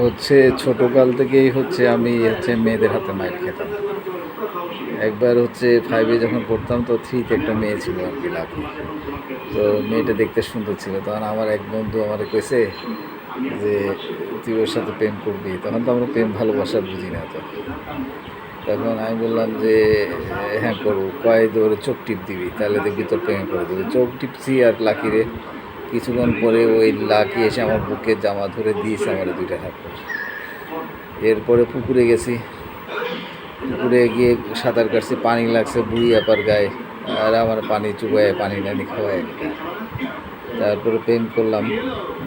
হচ্ছে ছোটোকাল থেকেই হচ্ছে আমি হচ্ছে মেয়েদের হাতে মাইর খেতাম। একবার হচ্ছে ফাইভে যখন পড়তাম তো থ্রিতে একটা মেয়ে ছিল আর কি লাকি। তো মেয়েটা দেখতে সুন্দর ছিল। তখন আমার এক বন্ধু আমার কইছে যে, তুই ওর সাথে প্রেম করবি? তখন তো আমরা প্রেম ভালোবাসা বুঝি না তো তখন আমি বললাম যে হ্যাঁ করব। কয় ওরে চোখ টিপ দিবি, তাহলে দেখবি তোর প্রেমে করে দেবে চোখ টিপছি আর লাকিরে কিছুক্ষণ পরে ওই লাকি এসে আমার বুকে জামা ধরে দিয়েছে আমার দুইটা হাত এরপরে পুকুরে গেছি। পুকুরে গিয়ে সাঁতার কাটছি, পানি লাগছে বুড়ি আপার গায়ে। আর আমার পানি চুবায়, পানি নানি খাওয়ায় তারপরে প্রেম করলাম,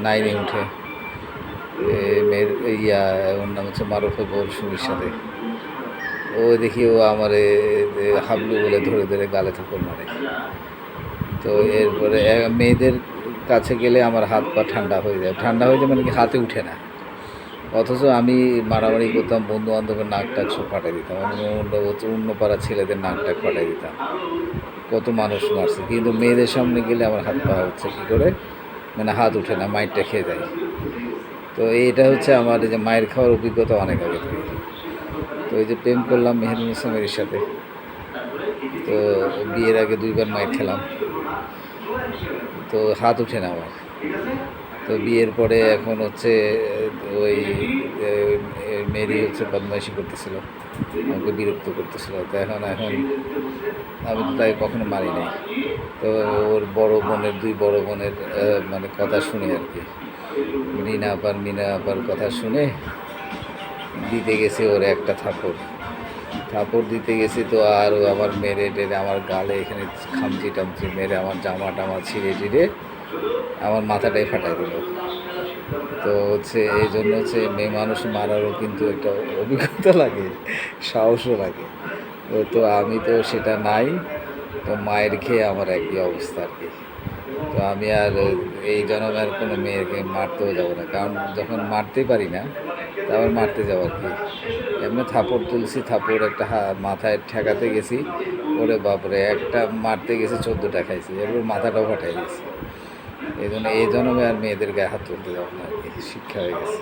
নাইনে উঠে। মেয়ের ইয়া, ওর নাম হচ্ছে মারুফে বলসুমির সাথে। ও দেখি ও আমার হাবলু বলে ধরে ধরে গালে থাকর মারে। তো এরপরে মেয়েদের কাছে গেলে আমার হাত পা ঠান্ডা হয়ে যায়। ঠান্ডা হয়ে যায় মানে কি হাতে উঠে না। অথচ আমি মারামারি করতাম বন্ধু বান্ধবের নাক টাক সব ফাটাই দিতাম। অন্য অন্য পাড়া ছেলেদের নাক টাক ফাটাই দিতাম। কত মানুষ মারছে। কিন্তু মেয়েদের সামনে গেলে আমার হাত পা হচ্ছে কী করে? মানে হাত উঠে না মাইরটা খেয়ে দেয় তো এইটা হচ্ছে আমার যে মায়ের খাওয়ার অভিজ্ঞতা অনেক আগে থেকে। তো এই যে প্রেম করলাম মেহেরুন ইসলামের সাথে। তো বিয়ের আগে দুইবার মায়ের খেলাম। তো হাত উঠে না আমার। তো বিয়ের পরে এখন হচ্ছে, ওই মেয়েরই হচ্ছে বদমাইশি করতেছিল। আমাকে বিরক্ত করতেছিল। তো এখন এখন আমি তো তাই কখনো মারি নাই। তো ওর বড় বোনের, দুই বড় বোনের মানে কথা শুনে আর কি। রিনা আপার, মিনা আপার কথা শুনে দিতে গেছে ওর একটা থাপড় থাপড় দিতে গেছি তো আর আমার মেরে টেরে আমার গালে এখানে খামচি টামচি মেরে আমার জামা টামা ছিঁড়ে ছিঁড়ে আমার মাথাটাই ফাটাই দিল। তো হচ্ছে এই জন্য হচ্ছে মেয়ে মানুষ মারারও কিন্তু একটা অভিজ্ঞতা লাগে, সাহসও লাগে। তো আমি তো সেটা নাই, তো মায়ের খেয়ে আমার একই অবস্থা আর কি। তো আমি আর এই জন্মে আর কোনো মেয়েকে মারতেও যাব না। কারণ যখন মারতে পারি না, তা আবার মারতে যাব আর কি। এমনি থাপড় তুলছি, থাপড় একটা মাথায় ঠেকাতে গেছি। ওরে বাপরে, একটা মারতে গেছি, চোদ্দোটা খাইছি। এরপর মাথাটাও ফাটাই গেছি এই জন্য এই জন্মে আর মেয়েদের গায়ে হাত তুলতে যাব না শিক্ষা হয়ে গেছে।